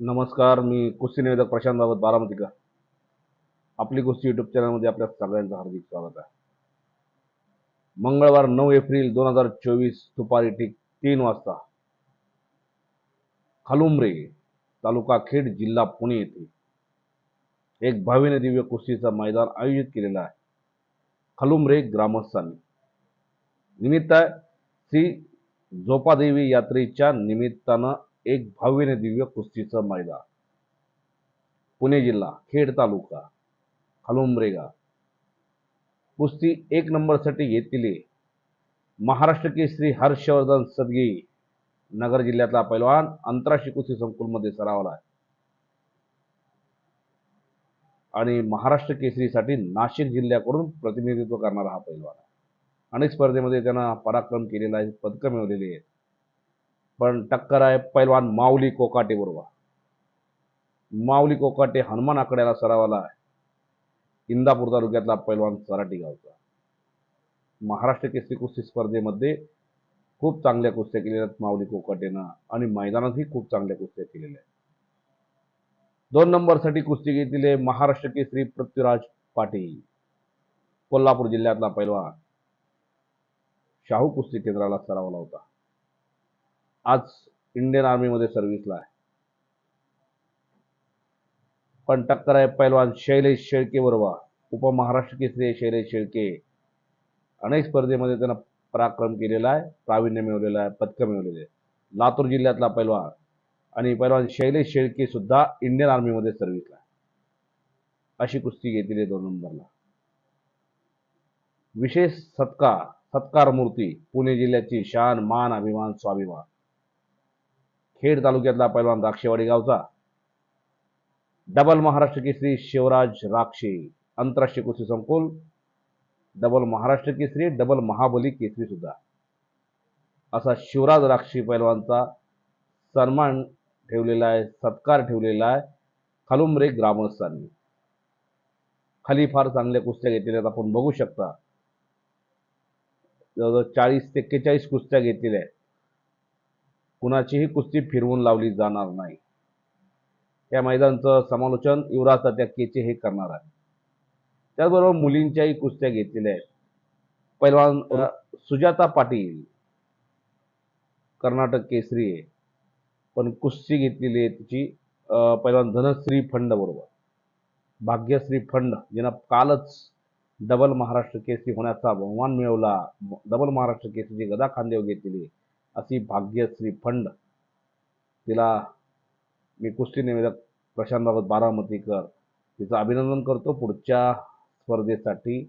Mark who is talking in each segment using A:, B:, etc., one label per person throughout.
A: नमस्कार मी कुस्ती निवेदक प्रशांत बाबत बारामतीकर आपली कुस्ती युट्यूब चॅनलमध्ये आपल्या सगळ्यांचं हार्दिक स्वागत आहे. मंगळवार नऊ एप्रिल दोन हजार चोवीस दुपारी ठीक तीन वाजता खालुंब्रे तालुका खेड जिल्हा पुणे येथे एक भाविने दिव्य कुस्तीचं मैदान आयोजित केलेलं आहे. खालुंब्रे ग्रामस्थांनी. निमित्त श्री जोपादेवी यात्रेच्या निमित्तानं एक भव्यने दिव्य कुस्तीचं मैदान. पुणे जिल्हा खेड तालुका हलुंब्रेगा कुस्ती एक नंबरसाठी घेतलेली महाराष्ट्र केसरी हर्षवर्धन सदगी नगर जिल्ह्यातला पैलवान आंतरराष्ट्रीय कुस्ती संकुलमध्ये सरावला आहे. आणि महाराष्ट्र केसरीसाठी नाशिक जिल्ह्याकडून प्रतिनिधित्व करणारा हा पैलवान आहे. अनेक स्पर्धेमध्ये त्यांना पराक्रम केलेला आहे पदकं मिळवलेली आहेत. पण टक्कर आहे पैलवान माऊली कोकाटे बरोबर. माऊली कोकाटे हनुमान आकड्याला सरावाला आहे. इंदापूर तालुक्यातला पैलवान सराटी गावचा. महाराष्ट्र केसरी कुस्ती स्पर्धेमध्ये खूप चांगल्या कुस्त्या केलेल्या आहेत माऊली कोकाटेनं आणि मैदानातही खूप चांगल्या कुस्त्या केलेल्या आहेत. दोन नंबरसाठी कुस्ती घेतलेले महाराष्ट्र केसरी पृथ्वीराज पाटील कोल्हापूर जिल्ह्यातला पैलवान. शाहू कुस्ती केंद्राला सरावला होता. आज इंडियन आर्मीमध्ये सर्व्हिसला आहे. पण टक्कर आहे पैलवान शैलेश शेळके बरोबर. उपमहाराष्ट्र केसरी शैलेश शेळके. अनेक स्पर्धेमध्ये त्यांना पराक्रम केलेला आहे प्रावीण्य मिळवलेलं आहे पदकं मिळवलेले आहे लातूर जिल्ह्यातला पैलवान आणि पैलवान शैलेश शेळके सुद्धा इंडियन आर्मीमध्ये सर्व्हिसला अशी कुस्ती घेतलेली आहे दोन नंबरला. विशेष सत्कार सत्कार मूर्ती पुणे जिल्ह्याची शान मान अभिमान स्वाभिमान. खेड तालुक्यातला पैलवान राक्षेवाडी गावचा. डबल महाराष्ट्र केसरी शिवराज राक्षे आंतरराष्ट्रीय कुस्ती संकुल डबल महाराष्ट्र केसरी डबल महाबली केसरी सुद्धा. असा शिवराज राक्षी पैलवानचा सन्मान ठेवलेला आहे सत्कार ठेवलेला आहे खालुमरे ग्रामस्थांनी. खाली फार चांगल्या कुस्त्या घेतलेल्या आहेत आपण बघू शकता. जवळजवळ चाळीस ते एक्केचाळीस कुस्त्या घेतलेल्या आहेत. कुणाचीही कुस्ती फिरवून लावली जाणार नाही. या मैदानचं समालोचन युवराज तात्या केचे हे करणार आहे. त्याचबरोबर मुलींच्याही कुस्त्या घेतलेल्या आहेत. पैलवान सुजाता पाटील कर्नाटक केसरी आहे. पण कुस्ती घेतलेली आहे तिची पैलवान धनश्री फंड बरोबर. भाग्यश्री फंड जिनं कालच डबल महाराष्ट्र केसरी होण्याचा बहुमान मिळवला. डबल महाराष्ट्र केसरीची गदा खांद्यावर घेतलेली अशी भाग्यश्री फंड. तिला मी कुस्ती निवेदक प्रशांत बाबत बारामतीकर तिचं अभिनंदन करतो. पुढच्या स्पर्धेसाठी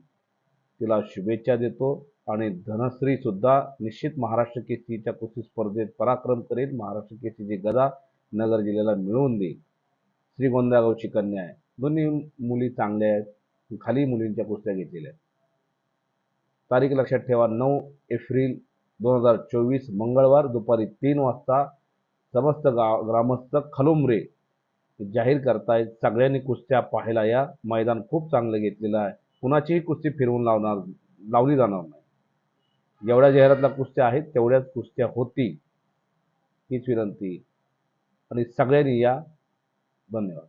A: तिला शुभेच्छा देतो. आणि धनश्री सुद्धा निश्चित महाराष्ट्र केसरीच्या कुस्ती स्पर्धेत पराक्रम करेल. महाराष्ट्र केसरीची गदा नगर जिल्ह्याला मिळवून देईल. श्रीगोंदागावची कन्या आहे. दोन्ही मुली चांगल्या आहेत. खाली मुलींच्या कुस्त्या घेतलेल्या आहेत. तारीख लक्षात ठेवा. नऊ एप्रिल दोन हजार चोवीस मंगळवार दुपारी तीन वाजता समस्त गाव ग्रामस्थ खलुमरे जाहीर करतायत. सगळ्यांनी कुस्त्या पाहायला या. मैदान खूप चांगलं घेतलेलं आहे. कुणाचीही कुस्ती फिरवून लावणार लावली जाणार नाही. जेवढ्या जाहिरातला कुस्त्या आहेत तेवढ्याच कुस्त्या होती हीच विनंती. आणि सगळ्यांनी या. धन्यवाद.